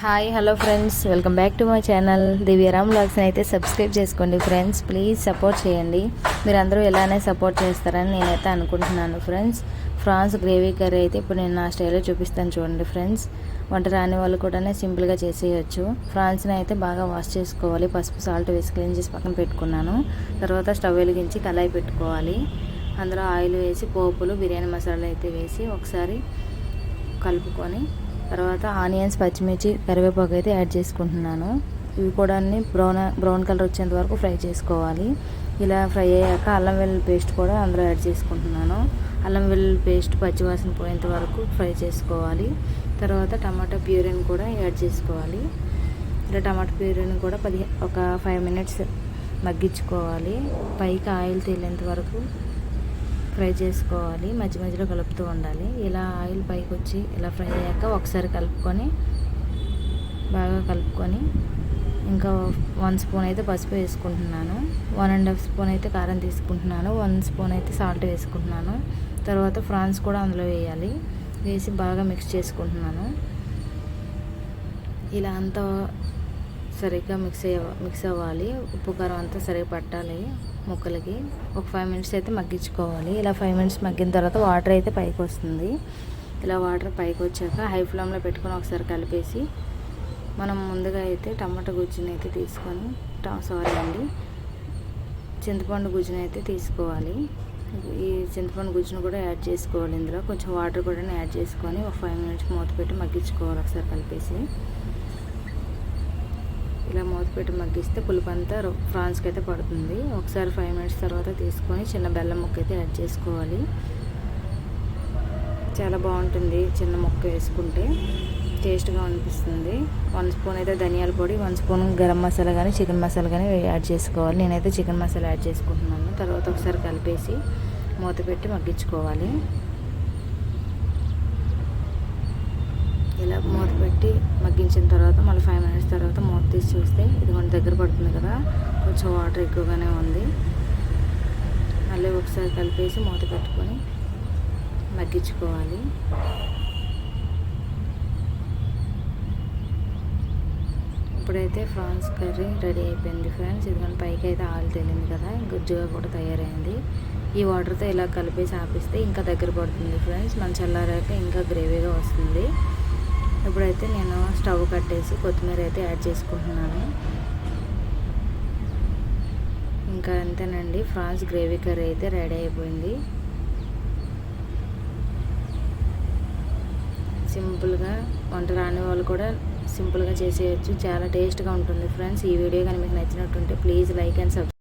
Hi hello friends. Welcome back to my channel. Divyaram బ్లాగ్స్ని అయితే subscribe చేసుకోండి friends. Please support చేయండి. మీరందరూ ఎలానే support చేస్తారని నేనైతే అనుకుంటున్నాను ఫ్రెండ్స్. ఫ్రాన్స్ గ్రేవీ కర్రీ అయితే ఇప్పుడు నేను నా స్టైల్లో చూపిస్తాను చూడండి ఫ్రెండ్స్. వంట రాని వాళ్ళు కూడా సింపుల్గా చేసేయచ్చు. ఫ్రాన్స్ని అయితే బాగా వాష్ చేసుకోవాలి. పసుపు సాల్ట్ వేసి క్లీన్ చేసి పక్కన పెట్టుకున్నాను. తర్వాత స్టవ్ వెలిగించి కళాయి పెట్టుకోవాలి. అందులో ఆయిల్ వేసి పోపులు బిర్యానీ మసాలా అయితే వేసి ఒకసారి కలుపుకొని తర్వాత ఆనియన్స్ పచ్చిమిర్చి కరివేపాకు అయితే యాడ్ చేసుకుంటున్నాను. ఇవి కూడా అన్ని బ్రౌన్ బ్రౌన్ కలర్ వచ్చేంత వరకు ఫ్రై చేసుకోవాలి. ఇలా ఫ్రై అయ్యాక అల్లం వెల్లుల్లి పేస్ట్ కూడా అందులో యాడ్ చేసుకుంటున్నాను. అల్లం వెల్లుల్లి పేస్ట్ పచ్చివాసన పోయేంత వరకు ఫ్రై చేసుకోవాలి. తర్వాత టమాటా ప్యూరీని కూడా యాడ్ చేసుకోవాలి. ఇలా టమాటా ప్యూరీని కూడా పది ఒక ఫైవ్ మినిట్స్ మగ్గించుకోవాలి. పైకి ఆయిల్ తేలేంత వరకు ఫ్రై చేసుకోవాలి మధ్య మధ్యలో కలుపుతూ ఉండాలి. ఇలా ఆయిల్ పైకి వచ్చి ఇలా ఫ్రై అయ్యాక ఒకసారి కలుపుకొని బాగా కలుపుకొని ఇంకా వన్ స్పూన్ అయితే పసుపు వేసుకుంటున్నాను. వన్ అండ్ హాఫ్ స్పూన్ అయితే కారం తీసుకుంటున్నాను. వన్ స్పూన్ అయితే సాల్ట్ వేసుకుంటున్నాను. తర్వాత ఫ్రాన్స్ కూడా అందులో వేయాలి. వేసి బాగా మిక్స్ చేసుకుంటున్నాను. ఇలా అంతా సరిగ్గా మిక్స్ అయ్య మిక్స్ అవ్వాలి. ఉప్పు కారం అంతా సరిగ్గా పట్టాలి ముక్కలకి. ఒక ఫైవ్ మినిట్స్ అయితే మగ్గించుకోవాలి. ఇలా ఫైవ్ మినిట్స్ మగ్గిన తర్వాత వాటర్ అయితే పైకి వస్తుంది. ఇలా వాటర్ పైకి వచ్చాక హై ఫ్లేమ్లో పెట్టుకొని ఒకసారి కలిపేసి మనం ముందుగా అయితే టమాటా గుజ్జుని అయితే తీసుకొని సారీ అండి చింతపండు గుజ్జుని అయితే తీసుకోవాలి. ఈ చింతపండు గుజ్జును కూడా యాడ్ చేసుకోవాలి ఇందులో. కొంచెం వాటర్ కూడా యాడ్ చేసుకొని ఒక ఫైవ్ మినిట్స్ మూత పెట్టి మగ్గించుకోవాలి ఒకసారి కలిపేసి. ఇలా మూత పెట్టి మగ్గిస్తే పులుపు అంతా ఫ్రాన్స్కి అయితే పడుతుంది. ఒకసారి ఫైవ్ మినిట్స్ తర్వాత తీసుకొని చిన్న బెల్లం ముక్క అయితే యాడ్ చేసుకోవాలి. చాలా బాగుంటుంది చిన్న ముక్క వేసుకుంటే. టేస్ట్గా అనిపిస్తుంది. వన్ స్పూన్ అయితే ధనియాల పొడి వన్ స్పూన్ గరం మసాలా కానీ చికెన్ మసాలా కానీ యాడ్ చేసుకోవాలి. నేనైతే చికెన్ మసాలా యాడ్ చేసుకుంటున్నాను. తర్వాత ఒకసారి కలిపేసి మూత పెట్టి మగ్గించుకోవాలి. ఇలా మూత పెట్టి మగ్గించిన తర్వాత మళ్ళీ ఫైవ్ మినిట్స్ తర్వాత మూత తీసి చూస్తే ఇది కొంచెం దగ్గర పడుతుంది కదా కొంచెం వాటర్ ఎక్కువగానే ఉంది. మళ్ళీ ఒకసారి కలిపేసి మూత పెట్టుకొని మగ్గించుకోవాలి. ఇప్పుడైతే ఫ్రాన్స్ కర్రీ రెడీ అయిపోయింది ఫ్రెండ్స్. ఇదిగోండి పైకి అయితే ఆయిల్ తేలింది కదా గుజ్జుగా కూడా తయారైంది. ఈ వాటర్తో ఇలా కలిపేసి ఆపిస్తే ఇంకా దగ్గర పడుతుంది ఫ్రెండ్స్. మన చల్లారాక ఇంకా గ్రేవీగా వస్తుంది. ఇప్పుడైతే నేను స్టవ్ కట్టేసి కొత్తిమీర అయితే యాడ్ చేసుకుంటున్నాను. ఇంకా అంతేనండి ఫ్రాన్స్ గ్రేవీ కర్రీ అయితే రెడీ అయిపోయింది. సింపుల్గా వంట రాని వాళ్ళు కూడా సింపుల్గా చేసేయచ్చు. చాలా టేస్ట్గా ఉంటుంది ఫ్రెండ్స్. ఈ వీడియో కానీ మీకు నచ్చినట్టుంటే ప్లీజ్ లైక్ అండ్ సబ్స్క్రైబ్